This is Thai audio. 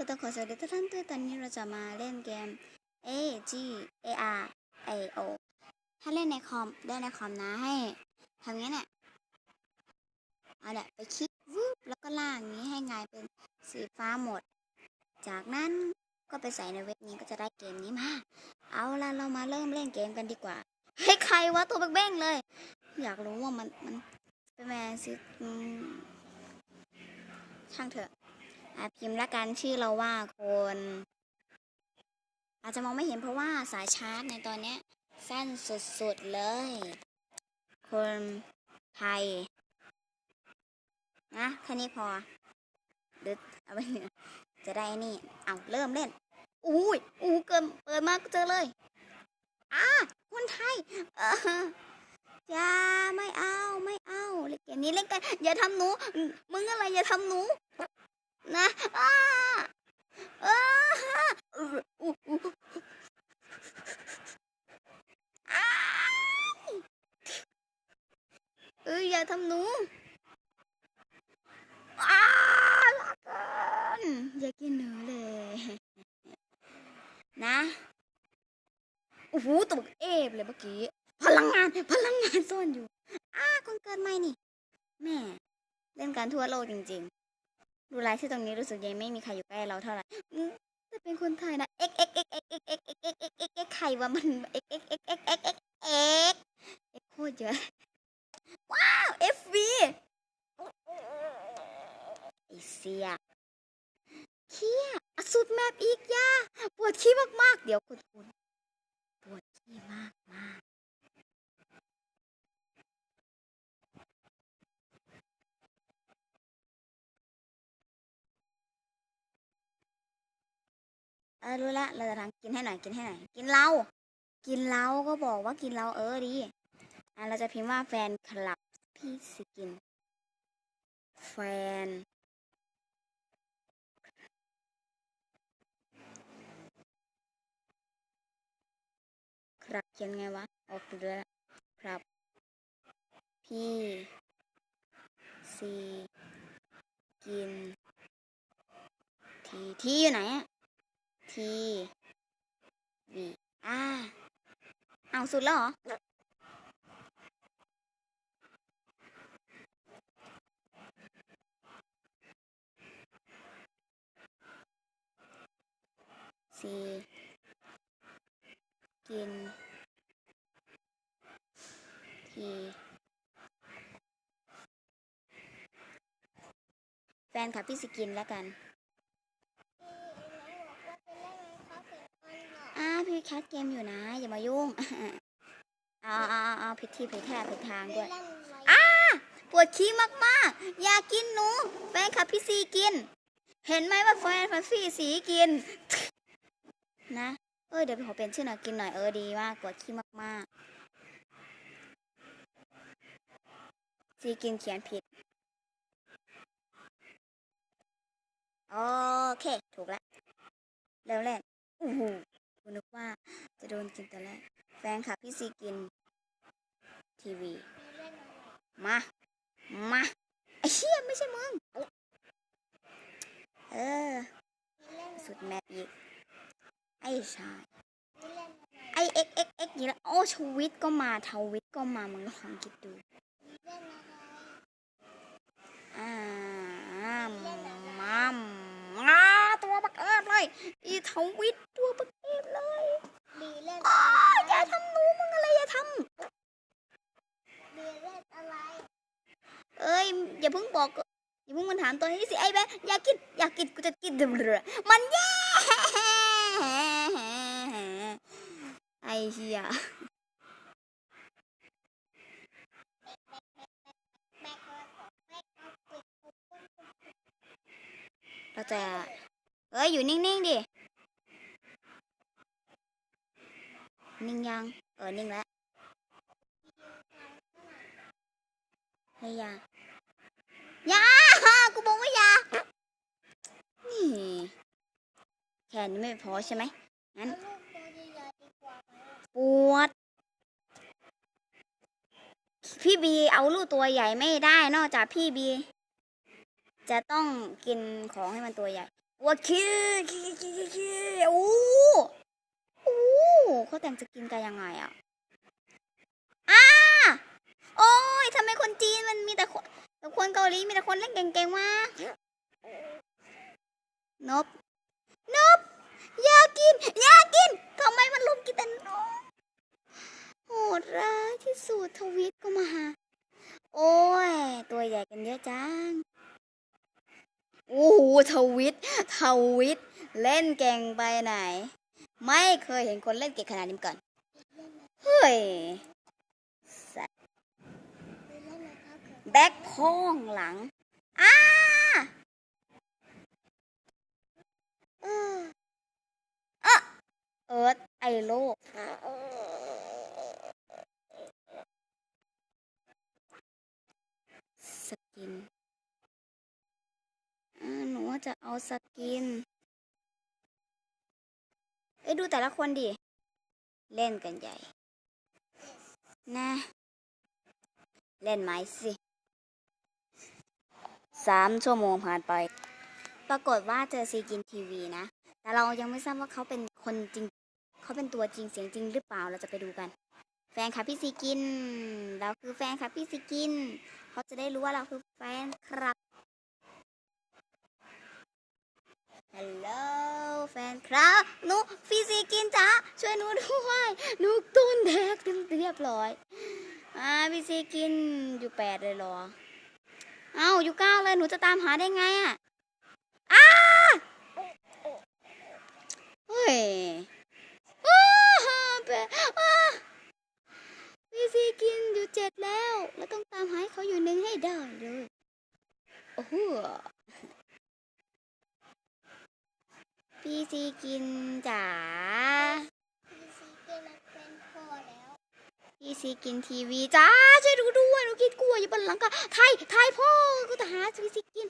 ก็ต้องขอสวัสดีทุกท่านด้วยตอนนี้เราจะมาเล่นเกม A G A R A O ถ้าเล่นในคอมได้ในคอมนะให้ทำงี้เนี่ยเอาเนี่ยไปคลิกวืบแล้วก็ลากอย่างนี้ให้งายเป็นสีฟ้าหมด จากนั้นก็ไปใส่ในเว็บนี้ก็จะได้เกมนี้มา เอาละเรามาเริ่มเล่นเกมกันดีกว่า เฮ้ยใครวะตัวเบ้งเลย อยากรู้ว่ามันมันเป็นแมนซิช่างเถอะ อพิมพ์ละกันชื่อเราว่าคนอาจจะมองไม่เห็นเพราะว่าสายชาร์จในตอนนี้สั้นสุดๆเลย คนไทย นะแค่นี้พอหรือเอาไปจะได้นี่ เอาเริ่มเล่น อุ้ยอู้เกินเปิดมาก็เจอเลยอ่าคนไทย เอออย่าไม่เอาไม่เอาเล่นเกมนี้เล่นกัน อย่าทำหนู มึงอะไรอย่าทำหนู นะอ้าอ้าอู้อู้อู้อ้ายเอ้ยอย่าทำหนูอ้ากันอย่ากินหนูเลย นะโอ้โหตวเอฟเลยเมื่อกี้พลังงานพลังงานซ่อนอยู่อ้าคนเกิดใหม่นี่ แม่ เล่นการทั่วโลกจริง ๆ ดูไลฟ์ที่ตรงนี้รู้สึกยังไม่มีใครอยู่ใกล้เราเท่าไหร่จะเป็นคนไทยนะเอ็กเอ็กเอ็กเอ็กเอ็กเอ็กเอ็กเอ็กเอ็กเอ็กเอ็กใครวะมันเอ็กเอ็กเอ็กเอ็กเอ็กเอ็กเอ็กโคตรเยอะว้าวเอฟวีไอเสียเคียสุดแมปอีกย่าปวดขี้มากๆ เดี๋ยวคุณปวดขี้มากมาก เออรู้ละเราจะทำกินให้หน่อยกินให้หน่อยกินเรากินเราก็บอกว่ากินเราเออดีอะเราจะพิมพ์ว่าแฟนคลับพี่สกิน แฟน ครับเขียนไงวะออกดูแล้วครับ พี่ซีกิน ที ทีอยู่ไหนอะ ทีบีอ่าเอาสุดแล้วเหรอ ซี กิน ที แฟนค่ะพี่สกินแล้วกัน อ่าพี่แคทเกมอยู่นะ อย่ามายุ่งเอาเอาเอาเอาผิดที่ผิดแท่ผิดทางด้วยอ้าปวดขี้มากๆ อยากกินหนูแฟนค่ะพี่ซีกิน เห็นไหมว่าแฟนค่ะพี่สีกิน นะ เออเดี๋ยวขอเปลี่ยนชื่อหน่อยกินหน่อยเออดีมากปวดขี้มากๆซีกินเขียนผิดโอเค ถูกแล้วเริ่มแรกอู้หูคุณนึกว่า จะโดนกินแต่แรกแฟนคลับพี่ซีกิน ทีวี มา มาไอ้เชี่ยไม่ใช่มึงเออ สุดแมปอีก ไอ้ชาย ไอ้เอ็กเอ็กเอ็กอย่างล้วโอ้ชวิตก็มาทวิตก็มามึงลองคิดดูอ่ามามาตัวบักเอิบเลยอีทวิตตัวบักเอิบเลย บีเล่น อ้าอย่าทำหนูมึงอะไรอย่าท บีเล่นอะไรำเอ้ย อย่าเพิ่ง บอกอย่าเพิ่งมันถามตัวนี้สิไอ้แบอยากกินอยากกินกูจะกินเดือดมันแย่ไอ้เหี้ยเราจะเอ้ยอยู่นิ่งๆดิ นิ่งยัง เออ นิ่งแล้วเฮ้ยยาอ ยากูบอกว่ายา นี่ แค่นี้ไม่พอใช่ไหมงั้นปวด พี่บีเอาลูกตัวใหญ่ไม่ได้ นอกจากพี่บี จะต้องกินของให้มันตัวใหญ่ว่าคิดคิคิคิดคิดโอ้โอ้เขาแต่งสกินกันยังไงอะอ้าโอ้ยทำไมคนจีนมันมีแต่คน แต่คนเกาหลีมีแต่คนเล่นเก่งๆมานบนบอยากกินอยากกินทำไมมันลุมกินแต่นกโหดร้ายที่สุดทวิตก็มาหา โอ้ย ตัวใหญ่กันเยอะจังโอ้โหทวิตทวิตเล่นเก่งไปไหน ไม่เคยเห็นคนเล่นเก่งขนาดนี้ก่อน เฮ้ยสัตว์ ไปเล่นนะครับ แบ็คพ้องหลังอ้าเออเอิร์ธไอโลกสกินหนูจะเอาสกิน เอ้ดูแต่ละคนดิ เล่นกันใหญ่ นะ เล่นไหมสิ สามชั่วโมงผ่านไป ปรากฏว่าเจอซีกินทีวีนะ แต่เรายังไม่ทราบว่าเขาเป็นคนจริง เขาเป็นตัวจริงเสียงจริงหรือเปล่า เราจะไปดูกัน แฟนคลับพี่ซีกิน เราคือแฟนคลับพี่ซีกิน เขาจะได้รู้ว่าเราคือแฟนครับ ฮัลโหลแฟนครับหนูพี่ซีกินจ้าช่วยหนูด้วยหนูตุนแดกเรียบร้อย อ่าพี่ซีกินอยู่แปดเลยเหรอ เอาอยู่ก้าเลยหนูจะตามหาได้ไงอะอ้าเฮ้ยอ้าอ้าพี่ซีกินอยู่เจ็ดแล้ว แล้วต้องตามหาเขาอยู่หนึ่งให้ได้เลยโอ้โหพี่ซีกินจ๋า พี่ซีเกมมันเป็นพ่อแล้ว พี่ซีกินทีวีจ้าช่วยดูด้วยหนูคิดกลัวอยู่บนหลังกาไทยไทยพ่อกูจะหาซีซีกิน